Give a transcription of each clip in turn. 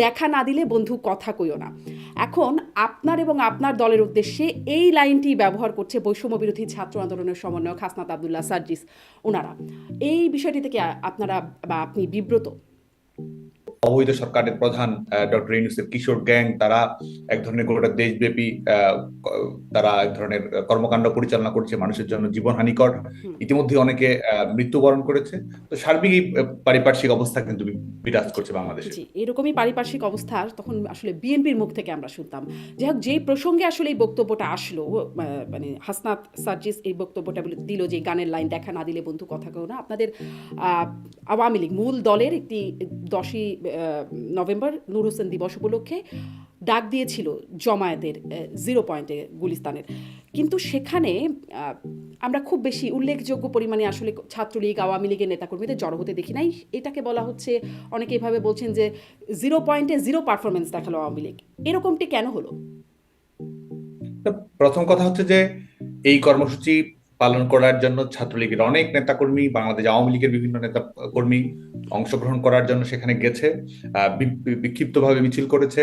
দেখা না দিলে বন্ধু কথা কইও না। এখন আপনার এবং আপনার দলের উদ্দেশ্যে এই লাইনটি ব্যবহার করছে বৈষম্য বিরোধী ছাত্র আন্দোলনের সমন্বয়ক হাসনাত আবদুল্লাহ সার্জিস। ওনারা এই বিষয়টি থেকে আপনারা বা আপনি বিব্রত? অবৈধ সরকারের প্রধান ডক্টর ইউনুসের কিশোর গ্যাং তারা এক ধরনের গোটা দেশব্যাপী তারা এক ধরনের কর্মকাণ্ড পরিচালনা করছে মানুষের জন্য জীবনহানিকর হুম। ইতিমধ্যে অনেকে মৃত্যুবরণ করেছে। তো সার্বিক পারিপার্শ্বিক অবস্থা কিন্তু বিরাজ করছে বাংলাদেশে। এরকমই পারিপার্শ্বিক অবস্থা তখন আসলে বিএনপির মুখ থেকে আমরা শুনতাম। যাই হোক যেই প্রসঙ্গে আসলে এই বক্তব্যটা আসলো মানে হাসনাত সার্জিস এই বক্তব্যটা দিল যে গানের লাইন দেখা না দিলে বন্ধু কথা কেউ না। আপনাদের আহ, আওয়ামী লীগ মূল দলের একটি দশই নভেম্বর নূর হোসেন দিবস উপলক্ষে ডাক দিয়েছিল জমায়েতের জিরো পয়েন্টে গুলিস্তানের। কিন্তু সেখানে আমরা খুব বেশি উল্লেখযোগ্য পরিমাণে আসলে ছাত্রলীগ, আওয়ামী লীগের নেতাকর্মীদের জড়ো হতে দেখি নাই। এটাকে বলা হচ্ছে, অনেকে এভাবে বলছেন যে জিরো পয়েন্টে জিরো পারফরমেন্স দেখাল আওয়ামী লীগ। এরকমটি কেন হলো? প্রথম কথা হচ্ছে যে এই কর্মসূচি পালন করার জন্য ছাত্রলীগের অনেক নেতাকর্মী, বাংলাদেশ আওয়ামী লীগের বিভিন্ন নেতা কর্মী অংশগ্রহণ করার জন্য সেখানে গেছে বিক্ষিপ্তভাবে মিছিল করেছে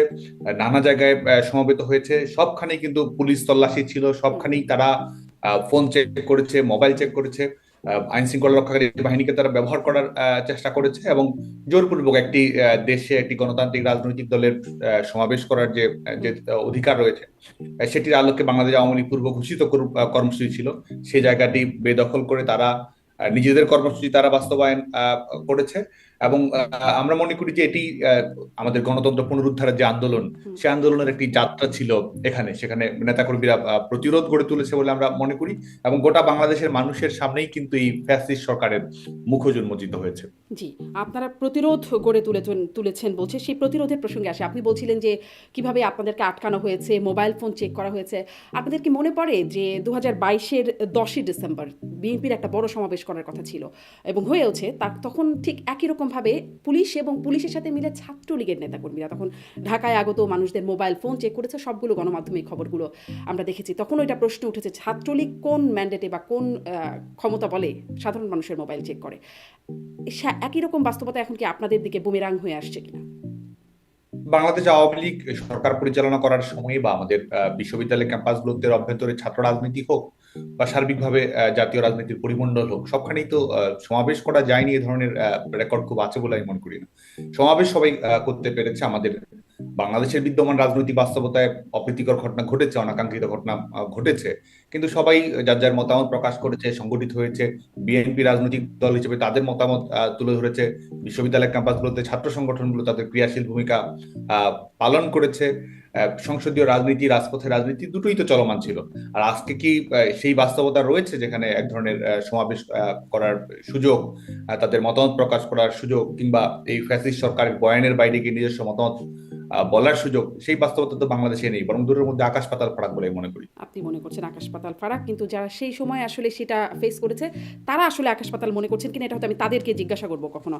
নানা জায়গায় সমবেত হয়েছে, সবখানেই কিন্তু পুলিশ তল্লাশি ছিল, সবখানেই তারা ফোন চেক করেছে মোবাইল চেক করেছে। আইন শৃঙ্খলা রক্ষাকারী বাহিনীকে তারা ব্যবহার করার চেষ্টা করেছে এবং জোরপূর্বক একটি দেশে একটি গণতান্ত্রিক রাজনৈতিক দলের সমাবেশ করার যে যে অধিকার রয়েছে সেটির আলোকে বাংলাদেশ আওয়ামী লীগ পূর্ব ঘোষিত করু- কর্মসূচি ছিল। সেই জায়গাটি বেদখল করে তারা নিজেদের কর্মসূচি তারা বাস্তবায়ন করেছে। এবং আমরা মনে করি যে এটি আমাদের গণতন্ত্র পুনরুদ্ধারের যে আন্দোলন সে আন্দোলনের একটি যাত্রা ছিল এখানে সেখানে নেতাকর্মীরা প্রতিরোধ গড়ে তুলেছে বলে আমরা মনে করি এবং গোটা বাংলাদেশের মানুষের সামনেই কিন্তু এই ফ্যাসিস্ট সরকারের মুখ উন্মোচিত হয়েছে। জি আপনারা প্রতিরোধ গড়ে তুলেছেন তুলেছেন বলছে সেই প্রতিরোধের প্রসঙ্গে আসে। আপনি বলছিলেন যে কীভাবে আপনাদেরকে আটকানো হয়েছে মোবাইল ফোন চেক করা হয়েছে। আপনাদের কি মনে পড়ে যে দু হাজার বাইশের দশই ডিসেম্বর বিএনপির একটা বড় সমাবেশ করার কথা ছিল এবং হয়েওছে তা তখন ঠিক একই রকমভাবে পুলিশ এবং পুলিশের সাথে মিলে ছাত্রলীগের নেতাকর্মীরা তখন ঢাকায় আগত মানুষদের মোবাইল ফোন চেক করেছে, সবগুলো গণমাধ্যমে খবরগুলো আমরা দেখেছি। তখন ওইটা প্রশ্ন উঠেছে, ছাত্রলীগ কোন ম্যান্ডেটে বা কোন ক্ষমতা বলে সাধারণ মানুষের মোবাইল চেক করে? একই রকম বাস্তবতা এখন কি আপনাদের দিকে বুমেরাং হয়ে আসছে কিনা? বাংলাদেশ আওয়ামী লীগ সরকার পরিচালনা করার সময় বা আমাদের বিশ্ববিদ্যালয় ক্যাম্পাসগুলোতে অভ্যন্তরে ছাত্র রাজনীতি হোক বা সার্বিকভাবে জাতীয় রাজনীতির পরিমণ্ডল হোক, সবখানেই তো সমাবেশ করা যায়নি এ ধরনের রেকর্ড খুব আছে বলে আমি মনে করি না। সমাবেশ সবাই করতে পেরেছে আমাদের বাংলাদেশের বিদ্যমান রাজনৈতিক বাস্তবতায় অপ্রীতিকর ঘটনা ঘটেছে, অনাকাঙ্ক্ষিত ঘটনা ঘটেছে। কিন্তু সবাই যার যার মতামত প্রকাশ করেছে, সংগঠিত হয়েছে বিএনপি রাজনৈতিক দল হিসেবে তাদের মতামত তুলে ধরেছে, বিশ্ববিদ্যালয় ক্যাম্পাসগুলোতে ছাত্র সংগঠনগুলো তাদের ক্রিয়াশীল ভূমিকা পালন করেছে। সংসদীয় রাজনীতি, রাজপথে রাজনীতি দুটোই তো চলমান ছিল। আর আজকে কি সেই বাস্তবতা রয়েছে যেখানে এক ধরনের সমাবেশ করার সুযোগ তাদের মতামত প্রকাশ করার সুযোগ, কিংবা এই ফ্যাসিস্ট সরকারের বয়ানের বাইরে গিয়ে নিজস্ব মতামত বলার সুযোগ, সেই বাস্তবতা তো বাংলাদেশে নেই, বরং দূরের মধ্যে আকাশ পাতাল ফারাক বলে মনে করি। আপনি মনে করছেন আকাশ পাতাল ফারাক, কিন্তু যারা সেই সময় আসলে সেটা ফেস করেছে, তারা আসলে আকাশ পাতাল মনে করছেন কিনা, এটা হয়তো আমি তাদেরকে জিজ্ঞাসা করব কখনো।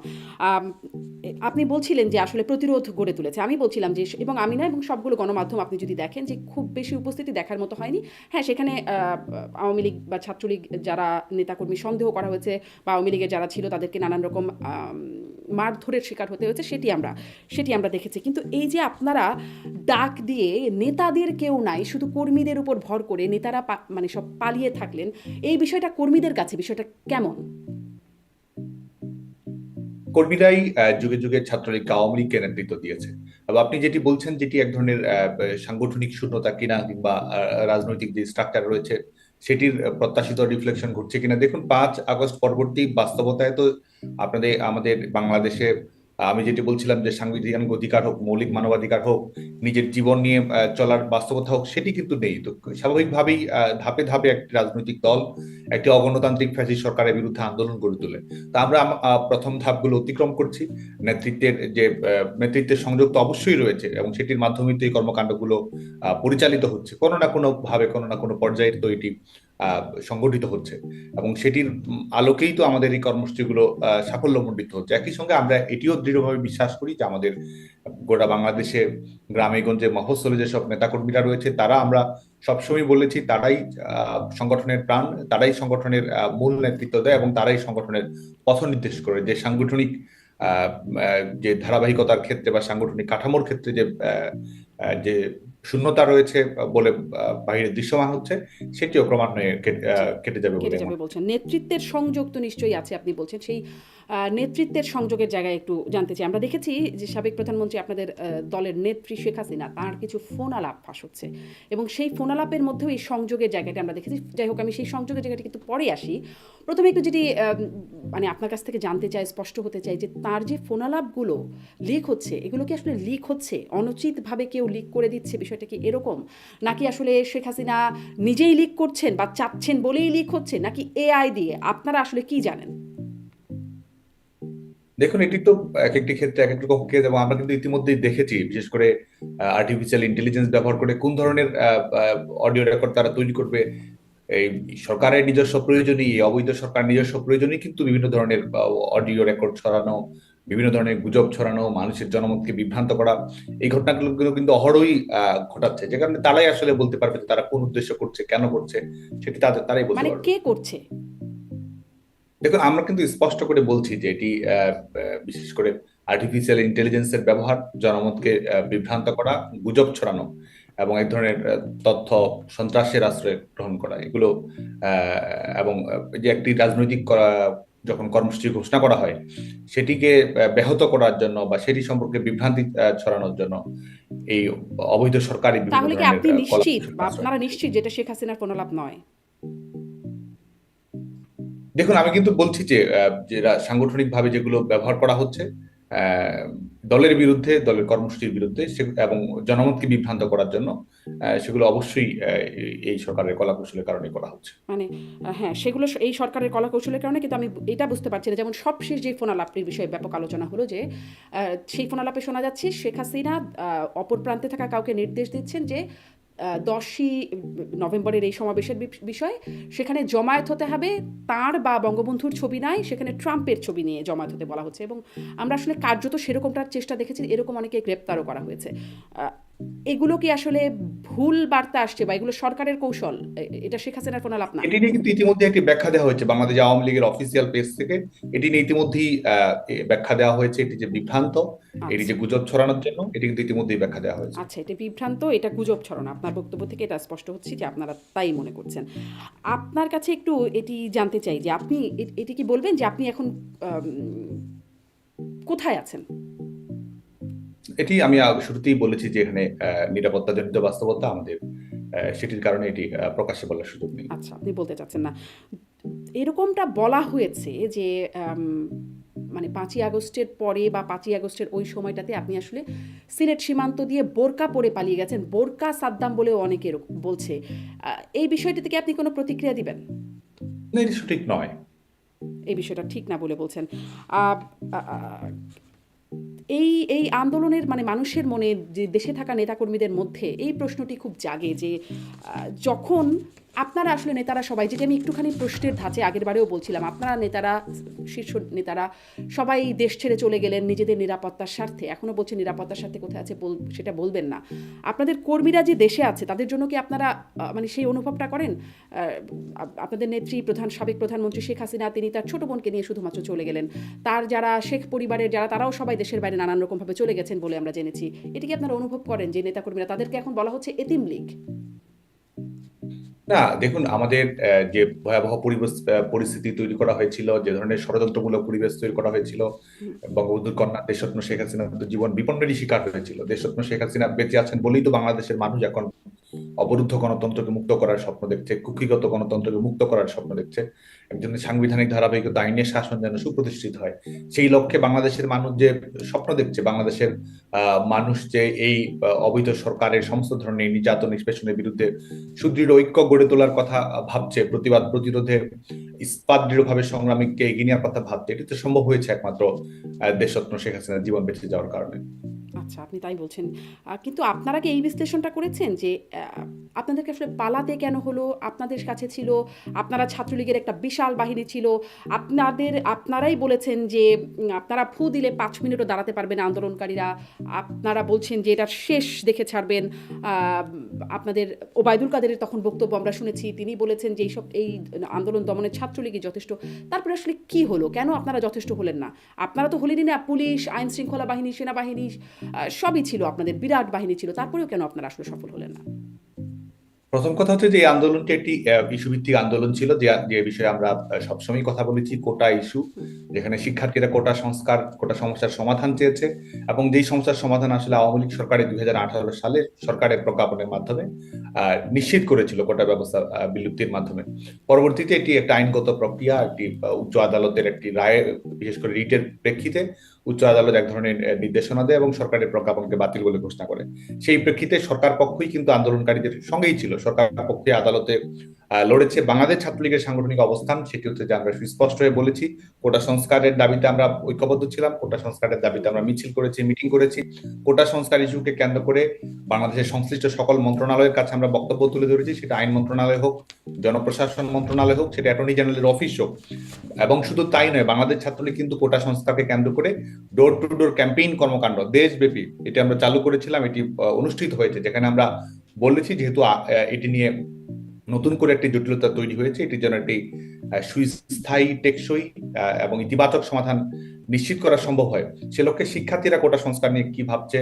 আপনি বলছিলেন যে আসলে প্রতিরোধ গড়ে তুলেছে, আমি বলছিলাম যে এবং আমি না, এবং সবগুলো গণমাধ্যম আপনি যদি দেখেন যে খুব বেশি উপস্থিতি দেখার মতো হয়নি। হ্যাঁ সেখানে আওয়ামী লীগ বা ছাত্রলীগ যারা নেতাকর্মী সন্দেহ করা হয়েছে বা আওয়ামী লীগের যারা ছিল, তাদেরকে নানান রকম মারধরের শিকার হতে হয়েছে, সেটি আমরা সেটি আমরা দেখেছি। কিন্তু এই যে আপনারা ডাক দিয়ে নেতাদের কেউ নাই, শুধু কর্মীদের উপর ভর করে নেতারা মানে সব পালিয়ে থাকলেন। এই বিষয়টা কর্মীদের কাছে, বিষয়টা কেমন? কর্মীরাই যুগে যুগে ছাত্রলীগ আওয়ামী লীগকে নেতৃত্ব দিয়েছে। আপনি যেটি বলছেন, যেটি এক ধরনের সাংগঠনিক শূন্যতা কিনা কিংবা রাজনৈতিক যে স্ট্রাকচার রয়েছে, সেটির প্রত্যাশিত রিফ্লেকশন ঘটছে কিনা। দেখুন, পাঁচ আগস্ট পরবর্তী বাস্তবতায় তো আপনাদের, আমাদের বাংলাদেশে আমি যেটি বলছিলাম যে সাংবিধানিক অধিকার হোক, মৌলিক মানবাধিকার হোক, নিজের জীবন নিয়ে চলার বাস্তবতা হোক, সেটি কিন্তু নেই। তো স্বাভাবিকভাবেই ধাপে ধাপে একটি রাজনৈতিক দল, একটি অগণতান্ত্রিক ফ্যাসিস্ট সরকারের বিরুদ্ধে আন্দোলন গড়ে তোলে। তা আমরা প্রথম ধাপগুলো অতিক্রম করছি। নেতৃত্বের যে নেতৃত্বের সংযোগ তো অবশ্যই রয়েছে এবং সেটির মাধ্যমে তো এই কর্মকাণ্ডগুলো পরিচালিত হচ্ছে। কোনো না কোনো ভাবে কোনো না কোনো পর্যায়ে তো এটি সংগঠিত হচ্ছে। এবং সেটির আলোকেই তো আমাদের এই কর্মসূচিগুলো সাফল্যমণ্ডিত হচ্ছে। একই সঙ্গে আমরা এটিও দৃঢ়ভাবে বিশ্বাস করি যে আমাদের গোটা বাংলাদেশে গ্রামে গঞ্জে যেসব নেতাকর্মীরা রয়েছে, তারা আমরা সবসময় বলেছি তারাই সংগঠনের প্রাণ, তারাই সংগঠনের মূল নেতৃত্ব দেয় এবং তারাই সংগঠনের পথ নির্দেশ করে। যে সাংগঠনিক যে ধারাবাহিকতার ক্ষেত্রে বা সাংগঠনিক কাঠামোর ক্ষেত্রে যে যে শূন্যতা রয়েছে বলে বাইরে দৃশ্যমান হচ্ছে সেটিও ক্রমান্বয়ে কেটে যাবে বলে বলছেন। নেতৃত্বের সংযোগ তো নিশ্চয়ই আছে আপনি বলছেন। সেই নেতৃত্বের সংযোগের জায়গায় একটু জানতে চাই। আমরা দেখেছি যে সাবেক প্রধানমন্ত্রী আপনাদের দলের নেত্রী শেখ হাসিনা তার কিছু ফোন আলাপ ফাঁস হচ্ছে এবং সেই ফোন আলাপের মধ্যেও এই সংযোগের জায়গাটা আমরা দেখেছি। যাই হোক আমি সেই সংযোগের জায়গাটা কিন্তু পরে আসি। প্রথমে একটু যদি আহ, মানে আপনার কাছ থেকে জানতে চাই স্পষ্ট হতে চাই যে তার যে ফোন আলাপগুলো লিক হচ্ছে এগুলো কি আসলে লিক হচ্ছে? অনুচিতভাবে কেউ লিক করে দিচ্ছে, বিষয়টা কি এরকম? নাকি আসলে শেখ হাসিনা নিজেই লিক করছেন বা চাচ্ছেন বলেই লিক হচ্ছে? নাকি এআই দিয়ে? আপনারা আসলে কি জানেন? দেখুন, এটি তো এক একটি ক্ষেত্রে এক এক রকম কেস এবং আমরা কিন্তু ইতিমধ্যেই দেখেছি, বিশেষ করে আর্টিফিশিয়াল ইন্টেলিজেন্স ব্যবহার করে কোন ধরনের অডিও রেকর্ড তারা তৈরি করবে। এই সরকারের নিজস্ব প্রয়োজনই অবৈধ সরকার নিজস্ব প্রয়োজনই কিন্তু বিভিন্ন ধরনের অডিও রেকর্ড ছড়ানো বিভিন্ন ধরনের গুজব ছড়ানো মানুষের জনমতকে বিভ্রান্ত করা এই ঘটনাগুলো কিন্তু অহরই ঘটাচ্ছে। যে কারণে তারাই আসলে বলতে পারবে তারা কোন উদ্দেশ্য করছে কেন করছে সেটি তাদের তারাই বলতে মানে পারবে। কে করছে? দেখুন আমরা কিন্তু স্পষ্ট করে বলছি যে এটি বিশেষ করে আর্টিফিশিয়াল ইন্টেলিজেন্সের ব্যবহার জনমতকে বিভ্রান্ত করা গুজব ছড়ানো এবং এক ধরনের তথ্য সন্ত্রাসের আশ্রয় গ্রহণ করা। এগুলো আহ, এবং যে একটি রাজনৈতিক করা- যখন কর্মসূচি ঘোষণা করা হয় সেটিকে ব্যাহত করার জন্য বা সেটি সম্পর্কে বিভ্রান্তি ছড়ানোর জন্য এই অবৈধ সরকারি তাহলে কি আপনি নিশ্চিত। আপনারা নিশ্চিত যেটা শেখ হাসিনার কোনো লাভ নয় দেখুন আমি কিন্তু বলছি যে আহ, যে সাংগঠনিক ভাবে যেগুলো ব্যবহার করা হচ্ছে দলের বিরুদ্ধে, দলের কর্মসূচির বিরুদ্ধে এবং জনমতকে বিভ্রান্ত করার জন্য সেগুলো অবশ্যই এই- সরকারের কলাকৌশলের কারণে করা হচ্ছে। মানে হ্যাঁ সেগুলো এই সরকারের কলা কৌশলের কারণে কিন্তু আমি এটা বুঝতে পারছি না। যেমন সবশেষ যে ফোন আলাপটির বিষয়ে ব্যাপক আলোচনা হলো যে সেই ফোন আলাপে শোনা যাচ্ছে শেখ হাসিনা অপর প্রান্তে থাকা কাউকে নির্দেশ দিচ্ছেন যে দশই নভেম্বরের এই সমাবেশের বিষয়ে সেখানে জমায়েত হতে হবে তার বা বঙ্গবন্ধুর ছবি নাই সেখানে ট্রাম্পের ছবি নিয়ে জমায়েত হতে বলা হচ্ছে। এবং আমরা আসলে কার্যত সেরকমটার চেষ্টা দেখেছি এরকম অনেকে গ্রেপ্তারও করা হয়েছে। এগুলো কি আসলে ভুল বার্তা আসছে বা এগুলো সরকারের কৌশল? এটা শেখ হাসিনার কোনো লাভ না। এটি নিয়ে কিন্তু ইতিমধ্যে একটি ব্যাখ্যা দেওয়া হয়েছে। বাংলাদেশ আওয়ামী লীগের অফিসিয়াল পেজ থেকে এটি নিয়ে ইতিমধ্যেই ব্যাখ্যা দেওয়া হয়েছে। এটি যে বিভ্রান্ত এটি যে গুজব ছড়ানোর জন্য এটি কিন্তু ইতিমধ্যেই ব্যাখ্যা দেওয়া হয়েছে। আচ্ছা এটা বিভ্রান্ত এটা গুজব ছড়ানো। আপনার বক্তব্য থেকে এটা স্পষ্ট হচ্ছে যে আপনারা তাই মনে করছেন। আপনার কাছে একটু এটি জানতে চাই যে আপনি এটি কি বলবেন যে আপনি এখন কোথায় আছেন? এটি আমি শুরুতেই বলেছি যে এখানে আহ, নিরাপত্তাজনিত বাস্তবতা আমাদের সেটির কারণে এটি প্রকাশ্যে বলার সুযোগ নেই। আচ্ছা আপনি বলতে চাচ্ছেন না। এরকমটা বলা হয়েছে যে মানে পাঁচই আগস্টের পরে বা পাঁচই আগস্টের ওই সময়টাতে আপনি আসলে সিলেট সীমান্ত দিয়ে বোরকা পরে পালিয়ে গেছেন। বোরকা সাদ্দাম বলেও অনেকে এরকম বলছে। এই বিষয়টি থেকে আপনি কোনো প্রতিক্রিয়া দিবেন? না, এটি সঠিক নয়। এই বিষয়টা ঠিক না বলে বলছেন। এই এই আন্দোলনের মানে মানুষের মনে যে দেশে থাকা নেতাকর্মীদের মধ্যে এই প্রশ্নটি খুব জাগে যে যখন আপনারা আসলে নেতারা সবাই যেটা আমি একটুখানি প্রশ্নের ধাঁচে আগের বারেও বলছিলাম, আপনারা নেতারা, শীর্ষ নেতারা সবাই দেশ ছেড়ে চলে গেলেন নিজেদের নিরাপত্তার স্বার্থে। এখনও বলছে নিরাপত্তার স্বার্থে কোথায় আছে বল, সেটা বলবেন না। আপনাদের কর্মীরা যে দেশে আছে, তাদের জন্য কি আপনারা মানে সেই অনুভবটা করেন? আপনাদের নেত্রী, প্রধান, সাবেক প্রধানমন্ত্রী শেখ হাসিনা, তিনি তার ছোট বোনকে নিয়ে শুধুমাত্র চলে গেলেন। তার যারা, শেখ পরিবারের যারা, তারাও সবাই দেশের বাইরে নানান রকমভাবে চলে গেছেন বলে আমরা জেনেছি। এটি কি আপনারা অনুভব করেন যে নেতাকর্মীরা, তাদেরকে এখন বলা হচ্ছে এতিম লীগ না দেখুন আমাদের যে ভয়াবহ পরিবেশ পরিস্থিতি তৈরি করা হয়েছিল যে ধরনের ষড়যন্ত্রমূলক পরিবেশ তৈরি করা হয়েছিল বঙ্গবন্ধুর কন্যা দেশরত্ন শেখ হাসিনা তো জীবন বিপন্নেরই শিকার হয়েছিল। দেশরত্ন শেখ হাসিনা বেঁচে আছেন বলেই তো বাংলাদেশের মানুষ এখন অবরুদ্ধ গণতন্ত্রকে মুক্ত করার স্বপ্ন দেখছে কুক্ষিগত গণতন্ত্রকে মুক্ত করার স্বপ্ন দেখছে। একজন সাংবিধানিক ধারাবাহিকতা আইনের শাসন যেন সুপ্রতিষ্ঠিত হয়। সেই লক্ষ্যে বাংলাদেশের মানুষ যে স্বপ্ন দেখছে, বাংলাদেশের মানুষ যে এই অবৈধ সরকারের সমস্ত ধরনের নির্যাতন, নিষ্পেষণের বিরুদ্ধে সুদৃঢ় ঐক্য গড়ে তোলার কথা ভাবছে, প্রতিবাদ প্রতিরোধে ইস্পাত দৃঢ়ভাবে সংগ্রামীকে এগিয়ে নেওয়ার কথা ভাবছে, এটি তো সম্ভব হয়েছে একমাত্র দেশরত্ন শেখ হাসিনার জীবন বেঁচে যাওয়ার কারণে। আচ্ছা আপনি তাই বলছেন। কিন্তু আপনারা কি এই বিশ্লেষণটা করেছেন যে আপনাদেরকে আসলে পালাতে কেন হলো? আপনাদের কাছে ছিল, আপনারা ছাত্রলীগের একটা বিশাল বাহিনী ছিল। আপনাদের, আপনারাই বলেছেন যে আপনারা ফু দিলে পাঁচ মিনিটও দাঁড়াতে পারবেন আন্দোলনকারীরা। আপনারা বলছেন যে এটা শেষ দেখে ছাড়বেন। আপনাদের ওবায়দুল কাদেরের তখন বক্তব্য আমরা শুনেছি। তিনি বলেছেন যে, এইসব, এই আন্দোলন দমনের ছাত্রলীগই যথেষ্ট। তারপরে আসলে কি হলো? কেন আপনারা যথেষ্ট হলেন না? আপনারা তো হলেনই না পুলিশ আইন শৃঙ্খলা বাহিনী, সেনাবাহিনী সবই ছিল আপনাদের, বিরাট বাহিনী ছিল, তারপরেও কেন আপনারা আসলে সফল হলেন না? প্রথম কথা হচ্ছে যে আন্দোলনটি একটি ইস্যু ভিত্তিক আন্দোলন ছিল, যে বিষয়ে আমরা সবসময় কথা বলেছি, কোটা ইস্যু, যেখানে শিক্ষার্থীরা কোটা সংস্কার, কোটা সমস্যার সমাধান চেয়েছে, এবং যেই সমস্যার সমাধান আসলে আওয়ামী লীগ সরকারের দুই হাজার আঠারো সালে সরকারের প্রজ্ঞাপনের মাধ্যমে নিশ্চিত করেছিল কোটা ব্যবস্থা বিলুপ্তির মাধ্যমে। পরবর্তীতে এটি একটা আইনগত প্রক্রিয়া, একটি উচ্চ আদালতের একটি রায়, বিশেষ করে রিটের প্রেক্ষিতে উচ্চ আদালত এক ধরনের নির্দেশনা দেয় এবং সরকারের প্রজ্ঞাপনকে বাতিল বলে ঘোষণা করে। সেই প্রেক্ষিতে সরকার পক্ষই কিন্তু আন্দোলনকারীদের সঙ্গেই ছিল। সরকার পক্ষে আদালতে লড়েছে বাংলাদেশ ছাত্রলীগের সাংগঠনিক অবস্থান, সেটি হচ্ছে যে আমরা সুস্পষ্ট হয়ে বলেছি, কোটা সংস্কারের দাবিতে আমরা ঐক্যবদ্ধ ছিলাম, কোটা সংস্কারের দাবিতে আমরা মিছিল করেছি মিটিং করেছি। কোটা সংস্কার ইস্যুকে কেন্দ্র করে বাংলাদেশের সংশ্লিষ্ট সকল মন্ত্রণালয়ের কাছে আমরা বক্তব্য তুলে ধরেছি, সেটা আইন মন্ত্রণালয় হোক, জনপ্রশাসন মন্ত্রণালয় হোক, সেটা অ্যাটর্নি জেনারেলের অফিস হোক। এবং শুধু তাই নয়, বাংলাদেশ ছাত্রলীগ কিন্তু কোটা সংস্কারকে কেন্দ্র করে ডোর টু ডোর ক্যাম্পেইন কর্মকাণ্ড, দেশব্যাপী, এটি আমরা চালু করেছিলাম, এটি অনুষ্ঠিত হয়েছে, যেখানে আমরা বলেছি যেহেতু এটি নিয়ে নতুন করে একটি জটিলতা তৈরি হয়েছে। এটির জন্য একটি সুস্থায়ী, টেকসই এবং ইতিবাচক সমাধান নিশ্চিত করা সম্ভব হয়। সে লক্ষ্যে শিক্ষার্থীরা কোটা সংস্কার নিয়ে কি ভাবছে,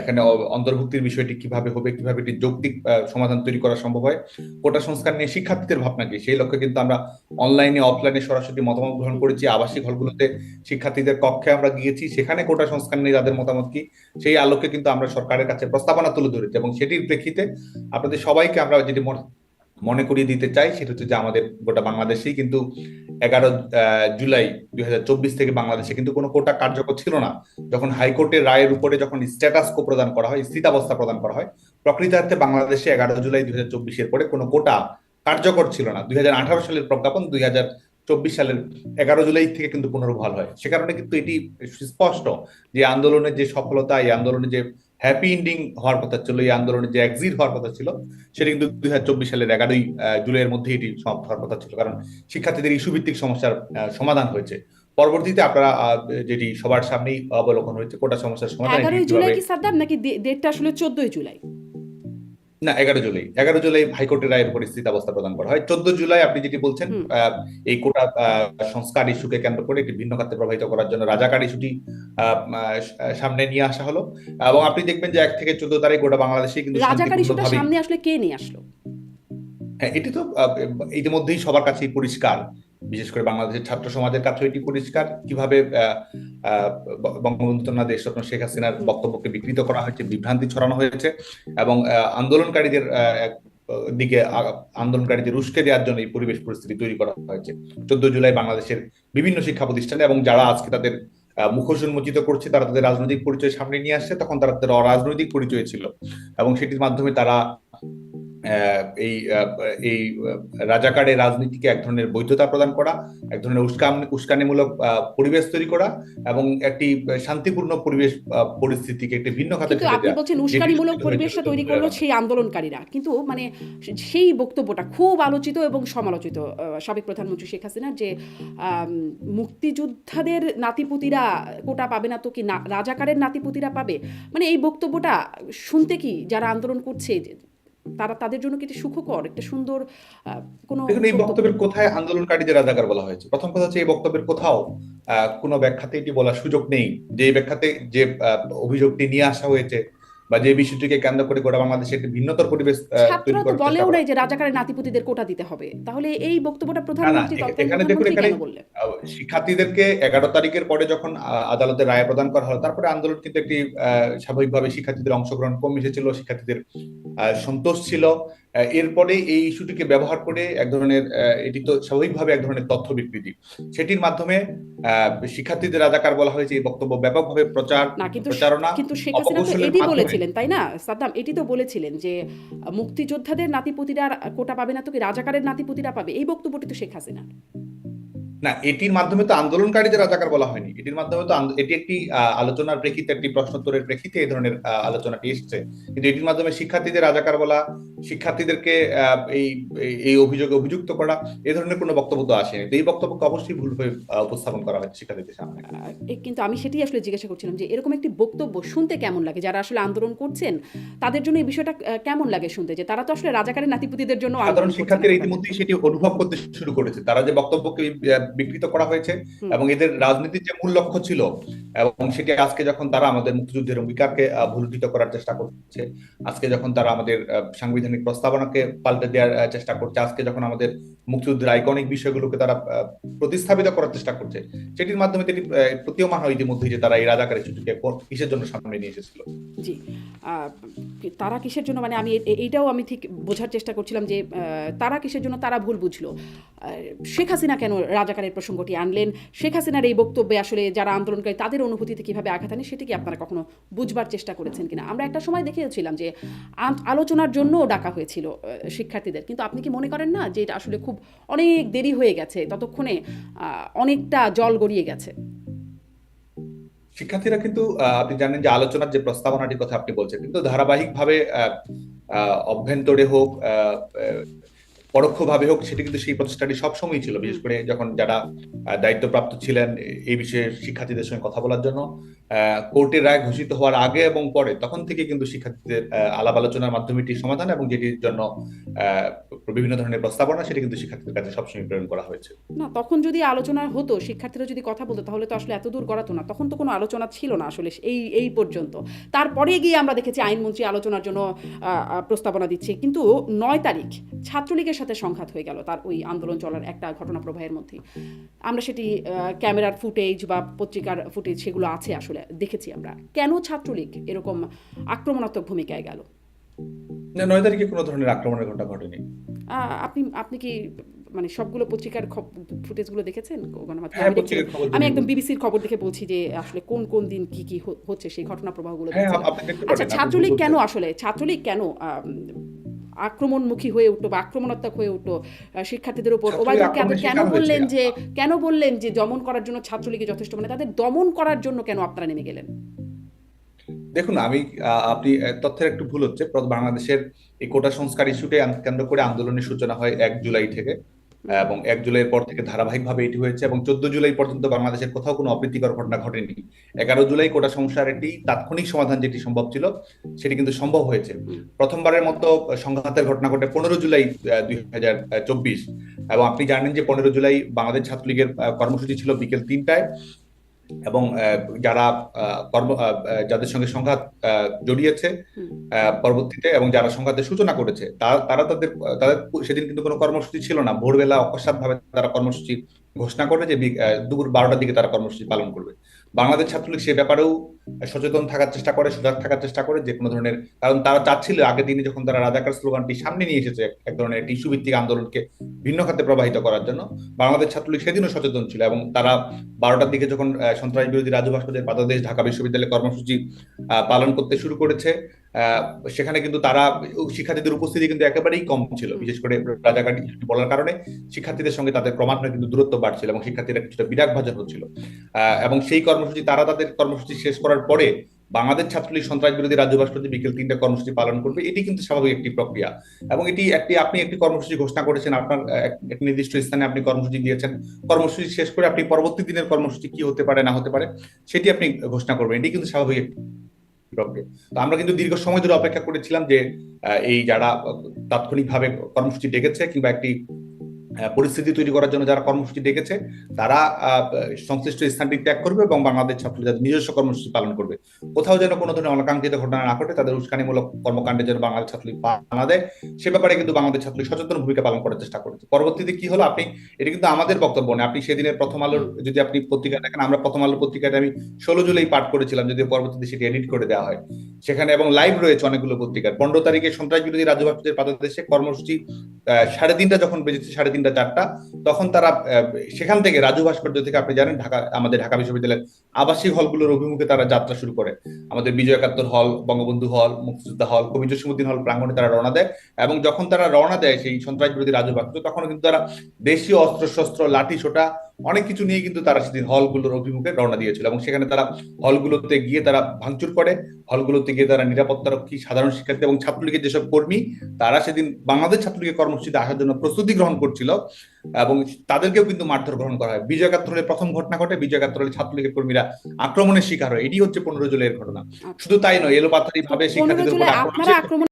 এখানে অন্তর্ভুক্তির বিষয়টি কীভাবে হবে, কীভাবে একটি যৌক্তিক সমাধান তৈরি করা সম্ভব হয়, কোটা সংস্কার নিয়ে শিক্ষার্থীদের ভাবনা কি? সেই লক্ষ্যে কিন্তু আমরা অনলাইনে, অফলাইনে সরাসরি মতামত গ্রহণ করেছি। আবাসিক হলগুলোতে শিক্ষার্থীদের কক্ষে আমরা গিয়েছি। সেখানে কোটা সংস্কার নিয়ে তাদের মতামত কি, সেই আলোকে কিন্তু আমরা সরকারের কাছে প্রস্তাবনা তুলে ধরেছি এবং সেটির প্রেক্ষিতে আপনাদের সবাইকে আমরা যেটি মনে- করিয়ে দিতে চাই, সেটা হচ্ছে যে আমাদের গোটা বাংলাদেশেই কিন্তু এগারো জুলাই দু হাজার চব্বিশ থেকে বাংলাদেশে কিন্তু কোনো কোটা কার্যকর ছিল না। যখন হাইকোর্টের রায়ের উপরে যখন স্ট্যাটাস কো প্রদান করা হয়, স্থিতাবস্থা প্রদান করা হয়, প্রকৃতার্থে বাংলাদেশে এগারো জুলাই দুই চব্বিশের পরে কোনো কোটা কার্যকর ছিল না। দুই হাজার আঠারো সালের প্রজ্ঞাপন দুই চব্বিশ সালের এগারো জুলাই থেকে কিন্তু পুনর্বহাল হয়। সে কারণে কিন্তু এটি স্পষ্ট যে আন্দোলনের যে সফলতা, এই আন্দোলনের যে হ্যাপি এন্ডিং হওয়ার কথা ছিল এই আন্দোলনের যে এক্সিট হওয়ার কথা ছিল সেটা কিন্তু দুই হাজার চব্বিশ সালের এগারোই জুলাইয়ের মধ্যে এটি সমাপ্ত হওয়ার কথা ছিল। কারণ শিক্ষার্থীদের ইস্যু ভিত্তিক সমস্যার সমাধান হয়েছে। পরবর্তীতে আপনারা যেটি সবার সামনেই অবলোকন হয়েছে কোটা সমস্যার সমাধান এগারোই জুলাই কি সাদ্দাম নাকি দেড়টা ডেটটা আসলে চোদ্দই জুলাই? না এগারো জুলাই। এগারো জুলাই হাইকোর্টের রায়ের উপর স্থিতাবস্থা প্রদান করা হয়। চোদ্দ জুলাই আপনি যেটি বলছেন এই কোটা সংস্কার ইস্যুকে কেন্দ্র করে একটি ভিন্ন খাতে প্রবাহিত করার জন্য রাজাকার ইস্যুটি সামনে নিয়ে আসা হলো। এবং আপনি দেখবেন যে এক থেকে চোদ্দ তারিখ গোটা বাংলাদেশে কিন্তু রাজাকার ইস্যুটা সামনে আসলে কে নিয়ে আসলো? হ্যাঁ এটি তো ইতিমধ্যেই সবার কাছেই পরিষ্কার। বিশেষ করে বাংলাদেশের ছাত্র সমাজের কাছে এটি পরিষ্কার। কীভাবে বঙ্গবন্ধু কন্যা দেশরত্ন শেখ হাসিনার বক্তব্যকে বিকৃত করা হয়েছে, বিভ্রান্তি ছড়ানো হয়েছে এবং আন্দোলনকারীদের দিকে আন্দোলনকারীদের উস্কে দেওয়ার জন্য এই পরিবেশ পরিস্থিতি তৈরি করা হয়েছে। চোদ্দ জুলাই বাংলাদেশের বিভিন্ন শিক্ষা প্রতিষ্ঠানে এবং যারা আজকে তাদের মুখোশ উন্মোচিত করছে, তারা তাদের রাজনৈতিক পরিচয় সামনে নিয়ে আসছে। তখন তারা তাদের অরাজনৈতিক পরিচয় ছিল এবং সেটির মাধ্যমে তারা এই এই রাজাকারের রাজনীতিকে এক ধরনের বৈধতা প্রদান করা এক ধরনের উস্কান উস্কানিমূলক পরিবেশ তৈরি করা এবং একটি শান্তিপূর্ণ পরিবেশ পরিস্থিতিকে একটি ভিন্ন খাতে কিন্তু আপনি বলছেন উস্কানিমূলক শুরু পরিবেশটা তৈরি করল সেই আন্দোলনকারীরা। কিন্তু মানে সেই বক্তব্যটা খুব আলোচিত এবং সমালোচিত সাবেক প্রধানমন্ত্রী শেখ হাসিনা যে মুক্তিযোদ্ধাদের নাতিপুতিরা কোটা পাবে না তো কি রাজাকারের নাতিপুতিরা পাবে? মানে এই বক্তব্যটা শুনতে কি যারা আন্দোলন করছে তারা তাদের জন্য কি এটা সুখকর? একটা সুন্দর কোনো দেখুন এই বক্তব্যের কোথায় আন্দোলনকারীদের রাজাকার বলা হয়েছে? প্রথম কথা হচ্ছে এই বক্তব্যের কোথাও আহ, কোনো ব্যাখ্যাতে এটি বলার সুযোগ নেই। যে এই ব্যাখ্যাতে যে অভিযোগটি নিয়ে আসা হয়েছে বা যে বিষয়টিকে কেন্দ্র করে গোটা বাংলাদেশে একটি ভিন্নতর পরিবেশ তৈরি করতে বলে ওরাই বলেও নাই যে রাজাকারের নাতিপুতিদের কোটা দিতে হবে। তাহলে এই বক্তব্যটা প্রধানমন্ত্রী এখানে দেখুন, এখানে- শিক্ষার্থীদেরকে এগারো তারিখের পরে যখন আহ, আদালতে রায় প্রদান করা হলো তারপরে আন্দোলন কিন্তু একটি আহ, স্বাভাবিকভাবে শিক্ষার্থীদের অংশগ্রহণ কম এসেছিল শিক্ষার্থীদের আহ, সন্তোষ ছিল। এরপরে এই ইস্যুটিকে ব্যবহার করে এক ধরনের এটি তো স্বাভাবিকভাবে এক ধরনের তথ্য বিকৃতি। সেটির মাধ্যমে শিক্ষার্থীদের রাজাকার বলা হয়েছে এই বক্তব্য ব্যাপকভাবে প্রচার না কিন্তু প্রচারণা কিন্তু শেখ হাসিনা তো এটি বলেছিলেন তাই না? সাদ্দাম এটি তো বলেছিলেন যে মুক্তিযোদ্ধাদের নাতিপুতিরা কোটা পাবে না তো কি রাজাকারের নাতিপুতিরা পাবে? এই বক্তব্যটি তো শেখ হাসিনা না এটির মাধ্যমে তো আন্দোলনকারীদের রাজাকার বলা হয়নি। এটির মাধ্যমে তো এটি একটি আলোচনার প্রেক্ষিতে একটি প্রশ্নোত্তরের প্রেক্ষিতে এই ধরনের আলোচনাটি এসছে। কিন্তু এটির মাধ্যমে শিক্ষার্থীদের রাজাকার বলা শিক্ষার্থীদেরকে এই এই- অভিযোগে অভিযুক্ত করা এ ধরনের কোনো বক্তব্য তো আসেনি। তো এই বক্তব্যকে অবশ্যই ভুলভাবে আহ, উপস্থাপন করা হয়েছে শিক্ষার্থীদের সামনে। কিন্তু আমি সেটাই আসলে জিজ্ঞাসা করছিলাম যে এরকম একটি বক্তব্য শুনতে কেমন লাগে? যারা আসলে আন্দোলন করছেন তাদের জন্য এই বিষয়টা কেমন লাগে শুনতে? যে তারা তো আসলে রাজাকারের নাতিপুতিদের জন্য আন্দোলন সাধারণ শিক্ষার্থীরা ইতিমধ্যেই সেটি অনুভব করতে শুরু করেছে। তারা যে বক্তব্যকে বিকৃত করা হয়েছে এবং এদের রাজনীতির যে মূল লক্ষ্য ছিল এবং সেটি আজকে যখন তারা আমাদের মুক্তিযুদ্ধের অঙ্গীকারকে ভুলুটিত করার চেষ্টা করছে আজকে যখন তারা আমাদের সাংবিধানিক প্রস্তাবনাকে পাল্টে দেওয়ার চেষ্টা করছে আজকে যখন আমাদের মুক্তিযুদ্ধের আইকনিক বিষয়গুলোকে তারা প্রতিস্থাপিত করার চেষ্টা করছে সেটির মাধ্যমে আহ, প্রতীয়মান হয় ইতিমধ্যেই যে তারা এই রাজাকার ইস্যুটিকে কিসের জন্য সামনে নিয়ে এসেছিল। জি আহ, তারা কিসের জন্য মানে আমি এইটাও আমি ঠিক বোঝার চেষ্টা করছিলাম যে তারা কিসের জন্য তারা ভুল বুঝলো। শেখ হাসিনা কেন রাজাকারের প্রসঙ্গটি আনলেন। শেখ হাসিনার এই বক্তব্যে আসলে যারা আন্দোলনকারী, তাদের অনুভূতিতে কীভাবে আঘাত আনে সেটি কি আপনারা কখনো বুঝবার চেষ্টা করেছেন কিনা? আমরা একটা সময় দেখেছিলাম যে আলোচনার জন্য ডাকা হয়েছিল শিক্ষার্থীদের। কিন্তু আপনি কি মনে করেন না যে এটা আসলে খুব অনেক দেরি হয়ে গেছে? ততক্ষণে অনেকটা জল গড়িয়ে গেছে। শিক্ষার্থীরা কিন্তু আপনি জানেন যে আলোচনার যে প্রস্তাবনাটির কথা আপনি বলছেন, কিন্তু ধারাবাহিকভাবে অভ্যন্তরে হোক পরোক্ষভাবে হোক সেটি কিন্তু সেই প্রচেষ্টাটি সবসময় ছিল বিশেষ করে যখন যারা দায়িত্বপ্রাপ্ত ছিলেন এই বিষয়ে শিক্ষার্থীদের সঙ্গে কথা বলার জন্য কোর্টের রায় ঘোষিত হওয়ার আগে এবং পরে তখন থেকে কিন্তু শিক্ষার্থীদের আলাপ আলোচনার মাধ্যমে এটি সমাধান এবং যেটির জন্য বিভিন্ন ধরনের প্রস্তাবনা সেটি কিন্তু শিক্ষার্থীদের কাছে সবসময় প্রেরণ করা হয়েছে। না তখন যদি আলোচনা হতো শিক্ষার্থীরা যদি কথা বলতো তাহলে তো আসলে এত দূর গড়াতো না। তখন তো কোনো আলোচনা ছিল না আসলে এই এই পর্যন্ত। তারপরে গিয়ে আমরা দেখেছি আইনমন্ত্রী আলোচনার জন্য প্রস্তাবনা দিচ্ছে। কিন্তু নয় তারিখ ছাত্রলীগের সাথে সংঘাত হয়ে গেল তার ওই আন্দোলন চলার একটা ঘটনা প্রবাহের মধ্যে। আমরা সেটি ক্যামেরার ফুটেজ বা পত্রিকার ফুটেজ সেগুলো আছে আসলে দেখেছি আমরা। কেন ছাত্রলীগ এরকম আক্রমণাত্মক ভূমিকায় গেল? না, নয় তারিখে কোনো ধরনের আক্রমণের ঘটনা ঘটেনি। আপনি আপনি কি মানে সবগুলো পত্রিকার ফুটেজগুলো দেখেছেন? গণমাধ্যমে? হ্যাঁ আমি। একদম বিবিসির খবর দেখে বলছি যে আসলে কোন কোন দিন কি কি হচ্ছে সেই ঘটনা প্রবাহগুলো হ্যাঁ। আচ্ছা ছাত্রলীগ কেন আসলে ছাত্রলীগ কেন আক্রমণমুখী হয়ে উঠল বা আক্রমণাত্মক হয়ে উঠল শিক্ষার্থীদের উপর। ছাত্রলীগ ওবায়দুল কাদের কেন বললেন যে কেন বললেন যে দমন করার জন্য ছাত্রলীগে যথেষ্ট? মানে তাদের দমন করার জন্য কেন আপনারা নেমে গেলেন? দেখুন আমি আপনি তথ্যের একটু ভুল হচ্ছে। বাংলাদেশের এই কোটা সংস্কার ইস্যুকে কেন্দ্র করে আন্দোলনের সূচনা হয় এক জুলাই থেকে। এবং এক জুলাইয়ের পর থেকে ধারাবাহিকভাবে এটি হয়েছে এবং চোদ্দ জুলাই পর্যন্ত বাংলাদেশের কোথাও কোনো অপ্রীতিকর ঘটনা ঘটেনি। এগারো জুলাই কোটা সমস্যার একটি তাৎক্ষণিক সমাধান যেটি সম্ভব ছিল, সেটি কিন্তু সম্ভব হয়েছে। প্রথমবারের মতো সংঘাতের ঘটনা ঘটে পনেরো জুলাই দুই হাজার চব্বিশ। এবং আপনি জানেন যে পনেরো জুলাই বাংলাদেশ ছাত্রলীগের কর্মসূচি ছিল বিকেল তিনটায়। এবং যারা কর্ম যাদের সঙ্গে সংঘাত আহ, জড়িয়েছে পরবর্তীতে এবং যারা সংঘাতের সূচনা করেছে তারা তাদের তাদের সেদিন কিন্তু কোনো কর্মসূচি ছিল না। ভোরবেলা অকস্মাৎ ভাবে তারা কর্মসূচি ঘোষণা করে যে দুপুর বারোটার দিকে তারা কর্মসূচি পালন করবে। বাংলাদেশ ছাত্রলীগ সে ব্যাপারেও সচেতন থাকার চেষ্টা করে সজাগ থাকার চেষ্টা করে যে কোনো ধরনের কারণ তারা চাচ্ছিল আগের দিনে যখন তারা রাজাকার স্লোগানটি সামনে নিয়ে এসেছে এক- ধরনের একটি ইস্যু ভিত্তিক আন্দোলনকে ভিন্ন খাতে প্রবাহিত করার জন্য বাংলাদেশ ছাত্রলীগ সেদিনও সচেতন ছিল এবং তারা বারোটার দিকে যখন সন্ত্রাস বিরোধী রাজু ভাস্কর্যের পাদদেশ ঢাকা বিশ্ববিদ্যালয়ে কর্মসূচি পালন করতে শুরু করেছে আহ, সেখানে কিন্তু তারা শিক্ষার্থীদের উপস্থিতি কিন্তু একেবারেই কম ছিল বিশেষ করে রাজাকার বলার কারণে শিক্ষার্থীদের সঙ্গে তাদের ক্রমান্বয়ে কিন্তু দূরত্ব বাড়ছিল এবং শিক্ষার্থীরা কিছুটা বিরাগ ভাজন হচ্ছিল। আহ, এবং সেই কর্মসূচি তারা তাদের কর্মসূচি শেষ করার পরে বাংলাদেশ ছাত্রলীগ সন্ত্রাস বিরোধী রাজ্য ভাস্কর্য বিকেল তিনটা কর্মসূচি পালন করবে, এটি কিন্তু স্বাভাবিক একটি প্রক্রিয়া। এবং এটি একটি, আপনি একটি কর্মসূচি ঘোষণা করেছেন, আপনার এক- একটি নির্দিষ্ট স্থানে আপনি কর্মসূচি দিয়েছেন। কর্মসূচি শেষ করে আপনি পরবর্তী দিনের কর্মসূচি কি হতে পারে, না হতে পারে, সেটি আপনি ঘোষণা করবেন। এটি কিন্তু স্বাভাবিক একটি প্রক্রিয়া। তো আমরা কিন্তু দীর্ঘ সময় ধরে অপেক্ষা করেছিলাম যে এই যারা তাৎক্ষণিকভাবে কর্মসূচি ডেকেছে কিংবা একটি পরিস্থিতি তৈরি করার জন্য যারা কর্মসূচি ডেকেছে তারা সংশ্লিষ্ট স্থানটি ত্যাগ করবে এবং বাংলাদেশ ছাত্রলীগ তাদের নিজস্ব কর্মসূচি পালন করবে। কোথাও যেন কোনো ধরনের অনাকাঙ্ক্ষিত ঘটনা না ঘটে, তাদের উস্কানিমূলক কর্মকাণ্ডে যেন বাংলাদেশ ছাত্রলীগ না দেয়, সে ব্যাপারে কিন্তু বাংলাদেশ ছাত্রলীগ সচেতন ভূমিকা পালন করার চেষ্টা করেছে। পরবর্তীতে কি হলো? আপনি, এটা কিন্তু আমাদের বক্তব্য না আপনি সেদিনের প্রথম আলোর, যদি আপনি পত্রিকা দেখেন, আমরা প্রথম আলোর পত্রিকাটা আমি ষোলো জুলাই পাঠ করেছিলাম যদি পরবর্তীতে সেটি এডিট করে দেওয়া হয়। সেখানে এবং লাইভ রয়েছে অনেকগুলো পত্রিকার। পনেরো তারিখে সন্ত্রাস বিরোধী রাজ্য ভাস্কর্যের পাদদেশে কর্মসূচি সাড়ে তিনটা যখন বেজেছে, সাড়ে তিনটা চারটা তখন তারা সেখান থেকে রাজু ভাস্কর্য থেকে আপনি জানেন ঢাকা, আমাদের ঢাকা বিশ্ববিদ্যালয়ের আবাসিক হলগুলোর অভিমুখে তারা যাত্রা শুরু করে। আমাদের বিজয় একাত্তর হল, বঙ্গবন্ধু হল, মুক্তিযোদ্ধা হল, কবি জসিমুদ্দিন হল প্রাঙ্গণে তারা রওনা দেয় এবং যখন তারা রওনা দেয় সেই সন্ত্রাস বিরোধী রাজু ভাস্কর্য তখন কিন্তু তারা দেশীয় অস্ত্র শস্ত্র লাঠি ছোটা অনেক কিছু নিয়ে কিন্তু তারা সেদিন হলগুলোর অভিমুখে রওনা দিয়েছিল এবং সেখানে তারা হলগুলোতে গিয়ে তারা ভাঙচুর করে হলগুলোতে গিয়ে তারা নিরাপত্তারক্ষী সাধারণ শিক্ষার্থী এবং ছাত্রলীগের যেসব কর্মী তারা সেদিন বাংলাদেশ ছাত্রলীগের কর্মসূচিতে আসার জন্য প্রস্তুতি গ্রহণ করছিল এবং তাদেরকেও কিন্তু মারধর গ্রহণ করা হয়। বিজয় একাত্তরের প্রথম ঘটনা ঘটে বিজয় একাত্তরের ছাত্রলীগের কর্মীরা আক্রমণের শিকার হয়। এটি হচ্ছে পনেরো জুলাইয়ের ঘটনা। শুধু তাই নয় এলোপাথারি ভাবে শিক্ষার্থীদের উপর আক্রমণ